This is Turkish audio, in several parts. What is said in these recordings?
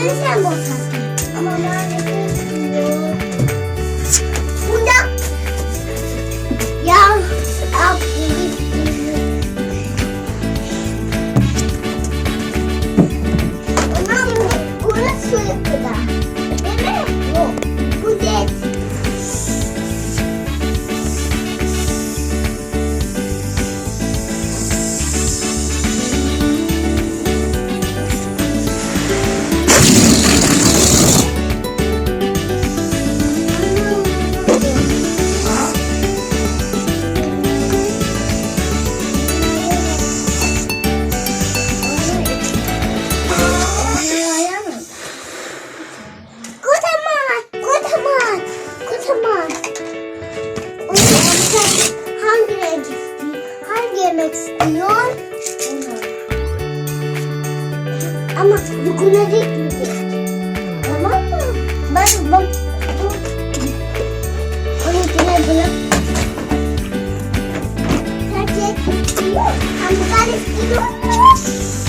Bunu sen bozarsın. Ama maalesef. Burada. Ya. Ab. Yemek istiyor. Ama dokunacak mı? Tamam mı? Ben bak. Onun içine bırak. Herkes istiyor. Hamburger istiyor. Ama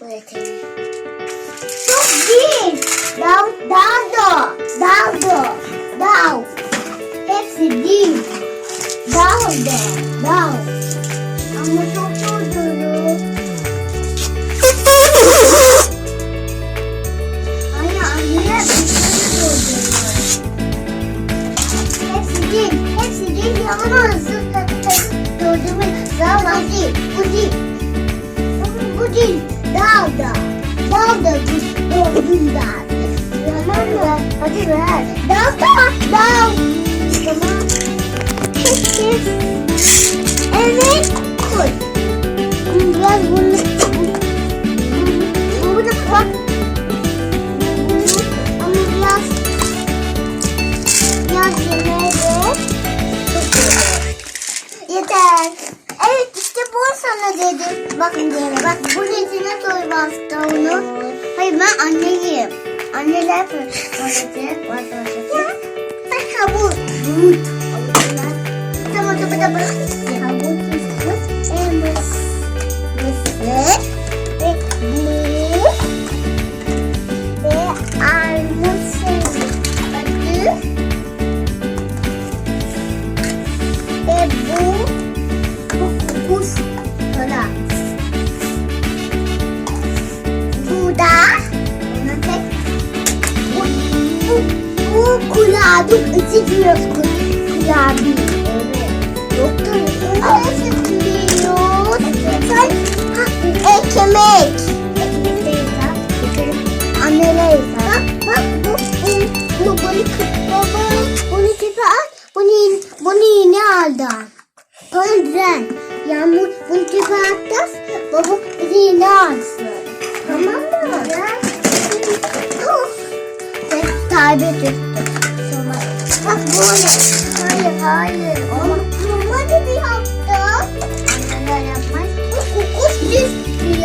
working. Çok. Dal, daldo, daldo, dal. Hepsi. Daldo, dal. Ama çok çok dolu. Anne, anne. Hepsi değil. Hepsi değil. Yalan olsun. Dördümün. Dal, hadi. Bu. Один Давда, Давда Гундат. Романа один раз. Давда, Давда. Evet, koy. Biraz bunu... Bunu bak. Bunu ama biraz... Biraz yemek. Dedim. Bakın böyle bak bunun içine koy bastı onu. Hayır ben anneyim. Anneler böyle başlayacak. Ben. Havuç. Tamam tamam tamam. Içiyoruz kurabiye. Evet. Doktor. Nasıl biliyor? Sen ekmek. Ekmek değil ha. Anneler Bak bak bu bu bu bunu baba bunu tipe al. Bunu bunu yine aldı. Düzen. Yağmur bunu tipe attı. Baba bizi yine alsın. Tamam mı? Sen tabi tuttu. Bak böyle. Hayır hayır. Ama mama gibi yaptı. Anneler yapmaz. Bu kokuş. Bu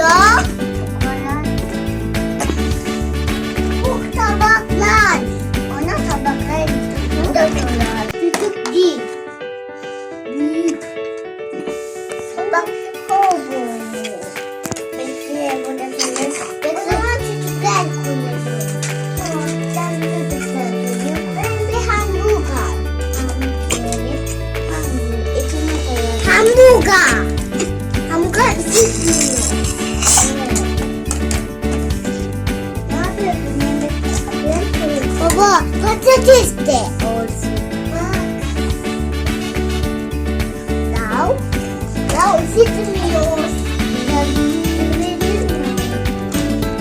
Baba patates de olsun. Bak. Now. Now ısıtmıyor.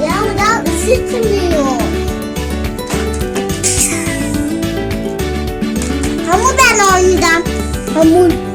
Ya daha ısıtmıyor. Hamur ben oynayacağım. Hamur.